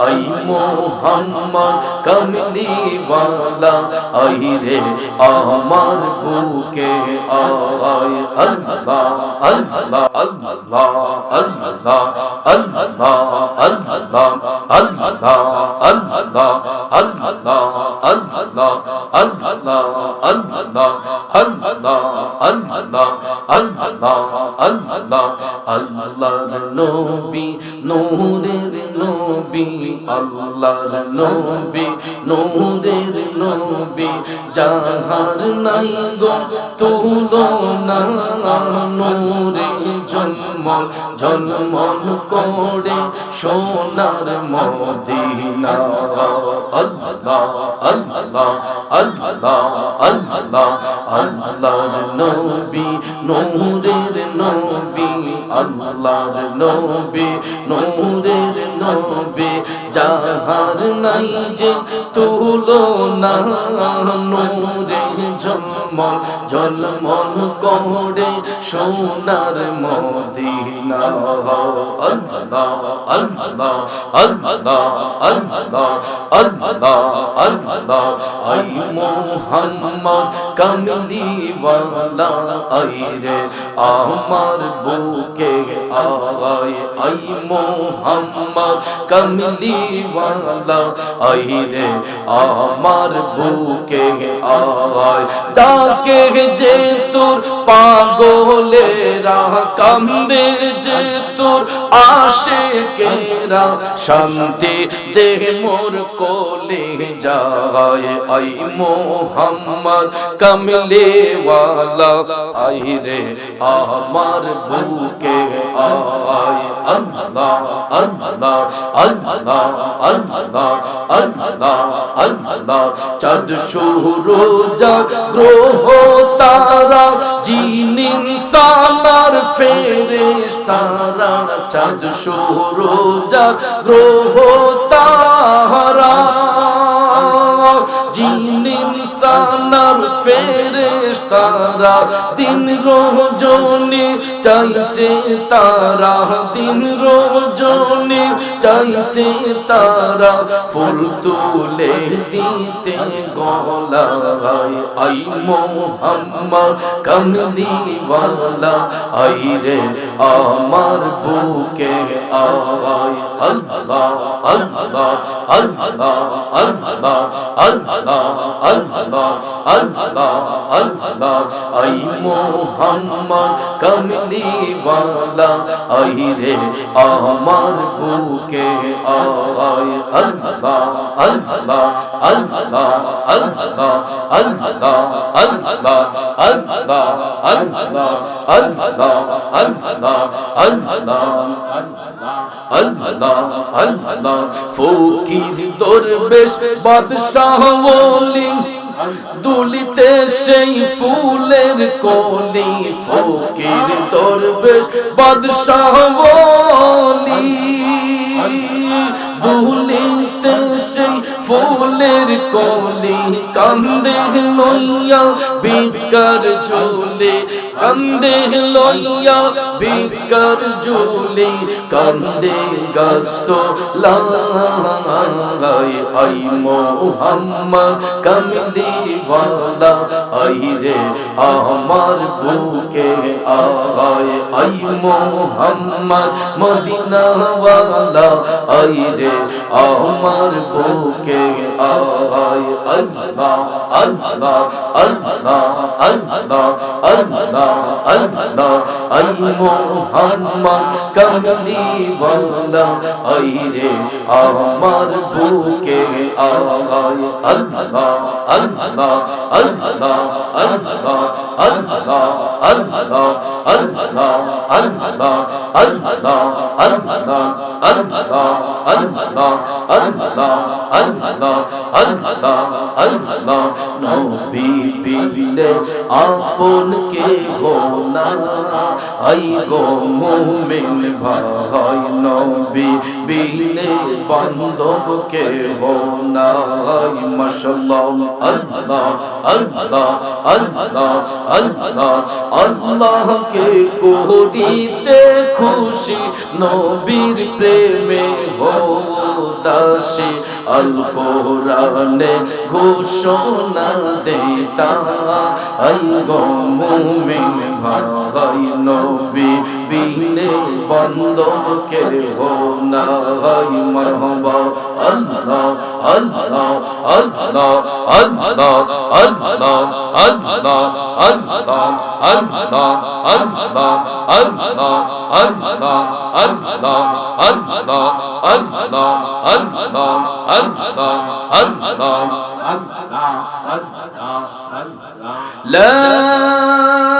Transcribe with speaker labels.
Speaker 1: I Mohammad কমলি ওয়ালা আই রে আমার বুকে আয় আল্লাহ আল্লাহ আল্লাহ আল্লাহ আল্লাহ আল্লাহ আল্লাহ আল্লাহ আল্লাহ আল্লাহ আল্লাহ আল্লাহ আল্লাহ আল্লাহ আল্লাহ আল্লাহ নবী আল্লাহর নবী নাই গো তুলনা নূরে। জন্ম জন্ম করে সোনার মদিনা। আল্লাহ আল্লাহ আল্লাহ আল্লাহ, আল্লাহর নবী, নূরের নবী, আল্লাহর নবী, নূরের নবী। যাহার নাই যে তুলনা, নূরে জন্মল জন্মন করে সোনার মদিনা। আল্লাহ আল্লাহ আল্লাহ আল্লাহ আল্লাহ আল্লাহ। আই মোহাম্মদ কমলিওয়ালা, আই রে আমার বুকে আয় আই মোহাম্মদ কমলিওয়ালা, আই রে আমার বুকে আয় ডাকে যে তোর পাগলেরা কান্দে যে তোর আশে কেরা শান্তি দেহ মোর কোলে যায়। আই মোহাম্মদ কমলে ওয়ালা আই রে আমার বুকে আয়। আল্লাহ আল্লাহ। আল্লাহ আল্লাহ আল্লাহ আল্লাহ চাঁদ সুরজা গ্রহ তারা জিনিন সালার ফেরেশতারা। চাঁদ সুরজা গ্রহ তারা ফেরেশতারা দিন রোজনে চাইছে তারা, দিন রোজনে চাইছে তারা। ফুল তুলে দিতে গলায় আই মোহাম্মদ ওয়ালা আই রে আমার বুকে আয় আল্লাহ আল্লাহ আল্লাহ আল্লাহ আল্লাহ আল্লাহ আল্লাহ আল্লাহ আই মোহাম্মদ কমলি ওয়ালা আই রে আমার বুকে আয় আল্লাহ আল্লাহ আল্লাহ আল্লাহ আল্লাহ আল্লাহ আল্লাহ আল্লাহ আল্লাহ আল্লাহ আল্লাহ আল্লাহ আল্লাহ ফকির দরবেশ বাদশাহ ওলি। দুলিতে সেই ফুলের কলি ফকির দরবেশ বাদশাহ ওলি। সেই ফুলের কলি কান্দে লইয়া বিকার চলে কান্দে লইয়া বিকার জুলি কান্দে গাস্ত লাই আই মোহাম্মদ কমলি ওয়ালা আই রে আমার বুকে আয় আই মোহাম্মদ মদিনা ওয়ালা আই রে আমার বুকে আয় আল্লাহ আল্লাহ আল্লাহ আল্লাহ আল্লাহ আল্লাহ আই মোহাম্মদ কমলি ওয়ালা আমার বুকে আয় আল্লাহ আল্লাহ আল্লাহ আল্লাহ আল্লাহ আল্লাহ আল্লাহ আল্লাহ আল্লাহ আল্লাহ নবী বিনে আপন কে হোনা আই গো মুমিন ভাই নবী বিনে বান্ধব কে হো না মাশাআল্লাহ আল্লাহ আল্লাহ আল্লাহ আল্লাহ আল্লাহকে করিতে খুশি নবীর প্রেমে হো দাসী আল কোরআনে ঘোষণা দেতা আই গো মুমিন ভাই নবী বিনে বন্ধব কে হো না হাই মারহাবা আল্লাহ আল্লাহ আল্লাহ আল্লাহ আল্লাহ আল্লাহ আল্লাহ আল্লাহ আল্লাহ আল্লাহ আল্লাহ আল্লাহ আল্লাহ আল্লাহ আল্লাহ আল্লাহ আল্লাহ لا